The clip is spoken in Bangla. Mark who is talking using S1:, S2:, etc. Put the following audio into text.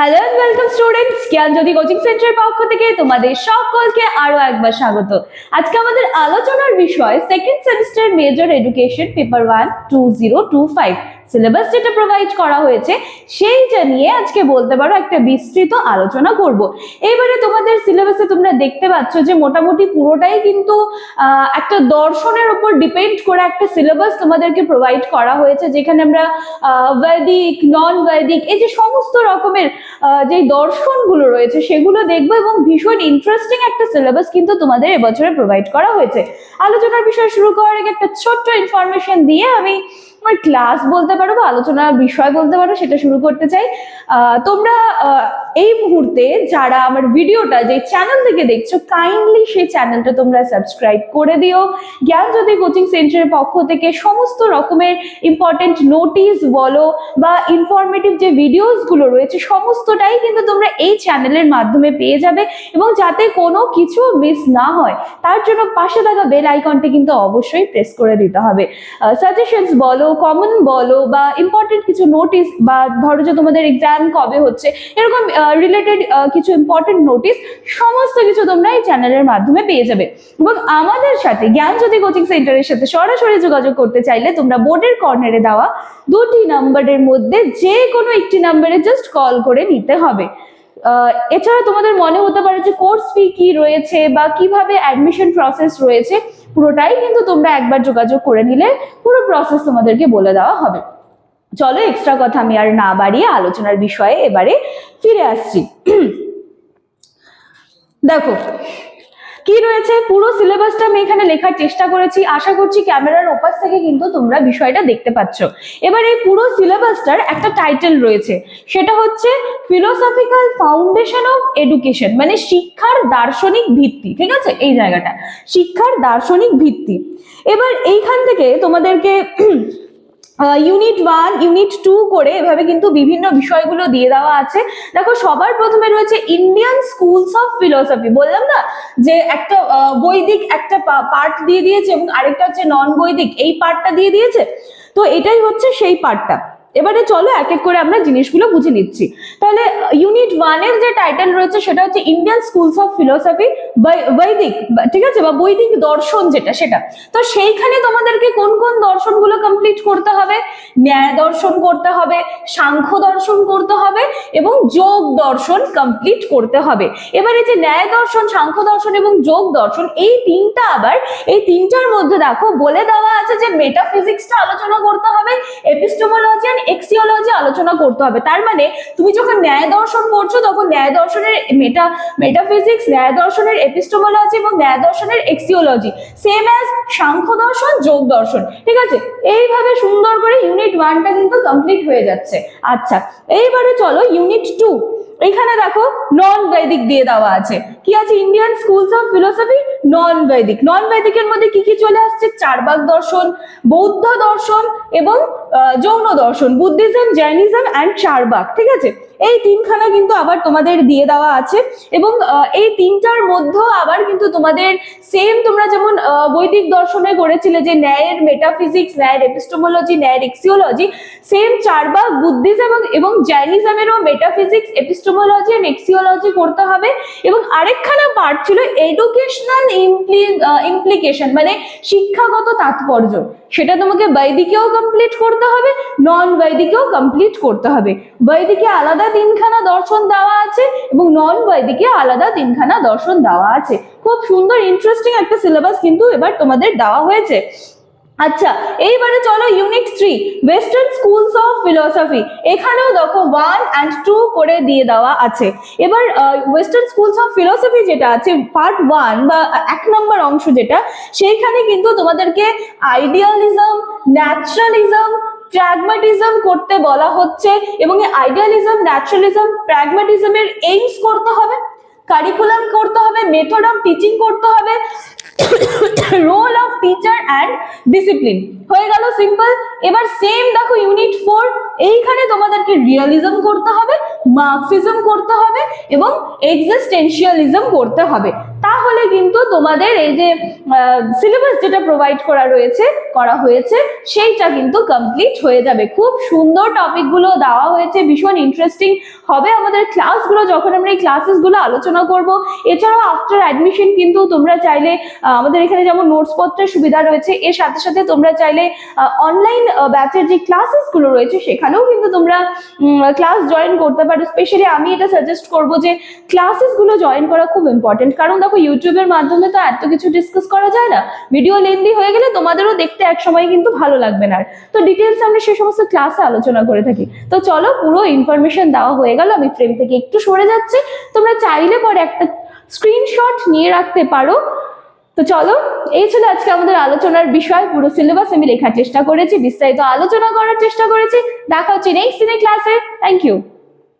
S1: Hello and welcome students Gyanjyoti coaching সেন্টারের পক্ষ থেকে তোমাদের সকলকে আরও একবার স্বাগত। আজকে আমাদের আলোচনার বিষয় second semester major education paper one two zero two five syllabus যেটা প্রোভাইড করা হয়েছে, সেইটা নিয়ে আজকে বলতে পারো একটা বিস্তৃত আলোচনা করব। এবারে তোমাদের সিলেবাসে তোমরা দেখতে পাচ্ছ যে মোটামুটি পুরোটাই কিন্তু একটা দর্শনের উপর ডিপেন্ড করে একটা সিলেবাস তোমাদেরকে প্রোভাইড করা হয়েছে, যেখানে আমরা বৈদিক নন বৈদিক এই যে সমস্ত রকমের যে দর্শনগুলো রয়েছে সেগুলো দেখব এবং ভীষণ ইন্টারেস্টিং একটা সিলেবাস কিন্তু তোমাদের এবছরে প্রোভাইড করা হয়েছে। আলোচনার বিষয় শুরু করার আগে একটা ছোট্ট ইনফরমেশন দিয়ে আমি আমার ক্লাস বলতে পারো বা আলোচনার বিষয় বলতে পারো সেটা শুরু করতে চাই। তোমরা এই মুহূর্তে যারা আমার ভিডিওটা যে চ্যানেল থেকে দেখছ কাইন্ডলি সেই চ্যানেলটা তোমরা সাবস্ক্রাইব করে দিও। জ্ঞানজ্যোতি কোচিং সেন্টারের পক্ষ থেকে সমস্ত রকমের ইম্পর্টেন্ট নোটিস বলো বা ইনফরমেটিভ যে ভিডিওসগুলো রয়েছে, সমস্তটাই কিন্তু তোমরা এই চ্যানেলের মাধ্যমে পেয়ে যাবে এবং যাতে কোনো কিছু মিস না হয়, তার জন্য পাশে থাকা বেল আইকনটি কিন্তু অবশ্যই প্রেস করে দিতে হবে। সাজেশনস বলো কমন বলো বা ইম্পর্টেন্ট কিছু নোটিস বা ধরো যে তোমাদের এক্সাম কবে হচ্ছে, এরকম রিলেটেড কিছু ইম্পর্টেন্ট নোটিশ সমস্ত কিছু তোমরা এই চ্যানেলের মাধ্যমে পেয়ে যাবে। এবং আমাদের সাথে জ্ঞানজ্যোতি কোচিং সেন্টারের সাথে সরাসরি যোগাযোগ করতে চাইলে তোমরা বোর্ডের কর্নারে দেওয়া দুটি নাম্বারের মধ্যে যে কোনো একটি নাম্বারে জাস্ট কল করে নিতে হবে। এছাড়া তোমাদের মনে হতে পারে যে কোর্স ফি কি রয়েছে বা কীভাবে অ্যাডমিশন প্রসেস রয়েছে, পুরোটাই কিন্তু তোমরা একবার যোগাযোগ করে নিলে পুরো প্রসেস তোমাদেরকে বলে দেওয়া হবে। চলো এক্সট্রা কথা আমি আর না বাড়িয়ে আলোচনার বিষয়ে এবারে ফিরে আসছি। দেখো, কি রয়েছে? পুরো সিলেবাসটা আমি এখানে লেখার চেষ্টা করেছি। আশা করছি ক্যামেরার ওপাশ থেকে কিন্তু তোমরা বিষয়টা দেখতে পাচ্ছ। এবার এই পুরো সিলেবাসটার একটা টাইটেল রয়েছে। সেটা হচ্ছে ফিলোসফিক্যাল ফাউন্ডেশন অফ এডুকেশন মানে শিক্ষার দার্শনিক ভিত্তি, ঠিক আছে? এই জায়গাটা। শিক্ষার দার্শনিক ভিত্তি। এবার এইখান থেকে তোমাদেরকে ইউনিট ওয়ান ইউনিট টু করে এভাবে কিন্তু বিভিন্ন বিষয়গুলো দিয়ে দেওয়া আছে। দেখো, সবার প্রথমে রয়েছে ইন্ডিয়ান স্কুলস অফ ফিলোসফি বললাম না যে একটা বৈদিক একটা পার্ট দিয়ে দিয়েছে এবং আরেকটা হচ্ছে নন বৈদিক এই পার্টটা দিয়ে দিয়েছে? তো এটাই হচ্ছে সেই পার্টটা এবারে চলো এক এক করে আমরা জিনিসগুলো বুঝে নিচ্ছি। তাহলে ইউনিট ওয়ানের যে টাইটেল রয়েছে সেটা হচ্ছে ইন্ডিয়ান স্কুলস অফ ফিলোসফি বৈদিক, ঠিক আছে? বা বৈদিক দর্শন যেটা সেটা। তো সেইখানে তোমাদেরকে কোন কোন দর্শনগুলো কমপ্লিট করতে হবে? ন্যায় দর্শন করতে হবে, সাংখ্য দর্শন করতে হবে, এবং যোগ দর্শন কমপ্লিট করতে হবে। এবারে যে ন্যায় দর্শন, সাংখ্য দর্শন এবং যোগ দর্শন, এই তিনটা আবার, এই তিনটার মধ্যে দেখো, বলে দেওয়া আছে যে মেটাফিজিক্সটা আলোচনা করতে হবে এপিস্টোমোলজি এন্ড এক্সিওলজি আলোচনা করতে হবে। তার মানে তুমি যখন ন্যায় দর্শন পড়ছো, তখন ন্যায় দর্শনের মেটা মেটাফিজিক্স ন্যায় দর্শনের এপিস্টোমোলজি এবং ন্যায় দর্শনের এক্সিওলজি সেম অ্যাজ সাংখ্য দর্শন, যোগ দর্শন। ঠিক আছে? এইভাবে সুন্দর করে ইউনিট ওয়ানটা কিন্তু কমপ্লিট হয়ে যাচ্ছে। আচ্ছা এইবারে চলো ইউনিট টু এখানে দেখো নন বৈদিক দিয়ে দেওয়া আছে। কি আছে? Indian schools of philosophy non বৈদিক নন বৈদিকের মধ্যে কি কি চলে আসছে? চারবাক দর্শন বৌদ্ধ দর্শন এবং যৌন দর্শন, বুদ্ধিজম, জৈনিজম অ্যান্ড চারবাক, ঠিক আছে? এই তিনখানা কিন্তু আবার তোমাদের দিয়ে দেওয়া আছে এবং এই তিনটার মধ্যেও আবার কিন্তু তোমাদের সেম তোমরা যেমন বৈদিক দর্শনে করেছিলে যে ন্যায়ের মেটাফিজিক্স ন্যায়ের এপিস্টোমোলজি ন্যায়ের এক্সিওলজি সেম চারবাক, বুদ্ধিজম এবং জৈনিজমেরও মেটাফিজিক্স এপিস্টোমোলজি এন্ড এক্সিওলজি করতে হবে এবং আরেকখানা পার্ট ছিল এডুকেশনাল ইমপ্লিকেশন মানে শিক্ষাগত তাৎপর্য। সেটা তোমাকে বৈদিকেও কমপ্লিট করতে হবে নন বৈদিকেও কমপ্লিট করতে হবে। বৈদিকে আলাদা তিনখানা দর্শন দেওয়া আছে এবং নন বৈদিকে আলাদা তিনখানা দর্শন দেওয়া আছে। খুব সুন্দর ইন্টারেস্টিং একটা সিলেবাস কিন্তু এবার তোমাদের দেওয়া হয়েছে। আচ্ছা এইবারে চলো unit three western schools of philosophy এখানেও দেখো ওয়ান অ্যান্ড টু করে দিয়ে দেওয়া আছে। এবার ওয়েস্টার্ন স্কুলস অফ ফিলোসফি যেটা আছে পার্ট ওয়ান বা এক নম্বর অংশ যেটা, সেইখানে কিন্তু তোমাদেরকে আইডিয়ালিজম ন্যাচারালিজম প্র্যাগমাটিজম করতে বলা হচ্ছে এবং আইডিয়ালিজম ন্যাচারালিজম প্র্যাগমাটিজমের এইমস করতে হবে কারিকুলাম করতে হবে মেথড অফ টিচিং করতে হবে role of teacher and discipline হয়ে গেল সিম্পল এবার সেম দেখো ইউনিট ফোর এইখানে তোমাদেরকে রিয়ালিজম করতে হবে মার্কসিজম করতে হবে এবং এক্সিস্টেন্সিয়ালিজম করতে হবে। তাহলে কিন্তু তোমাদের এই যে সিলেবাস যেটা প্রোভাইড করা রয়েছে, করা হয়েছে, সেইটা কিন্তু কমপ্লিট হয়ে যাবে। খুব সুন্দর টপিকগুলো দেওয়া হয়েছে, ভীষণ ইন্টারেস্টিং হবে আমাদের ক্লাসগুলো যখন আমরা এই ক্লাসেসগুলো আলোচনা করব। এছাড়াও আফটার অ্যাডমিশন কিন্তু তোমরা চাইলে আমাদের এখানে যেমন নোটস পত্রের সুবিধা রয়েছে, এর সাথে সাথে তোমরা চাইলে অনলাইন ব্যাচের যে ক্লাসেসগুলো রয়েছে, সেখানেও কিন্তু তোমরা ক্লাস জয়েন করতে পারো। স্পেশালি আমি এটা সাজেস্ট করব যে ক্লাসেসগুলো জয়েন করা খুব ইম্পর্টেন্ট কারণ দেখো ইউটিউবের মাধ্যমে তো এত কিছু ডিসকাস করা যায় না। ভিডিও লেন্দি হয়ে গেলে তোমাদেরও দেখতে এক সময় কিন্তু ভালো লাগবে না। তো ডিটেলস আমরা সে সমস্ত ক্লাসে আলোচনা করে থাকি। তো চলো, পুরো ইনফরমেশন দেওয়া হয়ে গেল, আমি ফ্রেম থেকে একটু সরে যাচ্ছে। তোমরা চাইলে পরে একটা স্ক্রিনশট নিয়ে রাখতে পারো। তো চলো, এই ছিল আজকে আমাদের আলোচনার বিষয়। পুরো সিলেবাস আমি লেখার চেষ্টা করেছি, বিস্তারিত আলোচনা করার চেষ্টা করেছি। দেখা হচ্ছে নেক্সট দিনে ক্লাসে থ্যাংক ইউ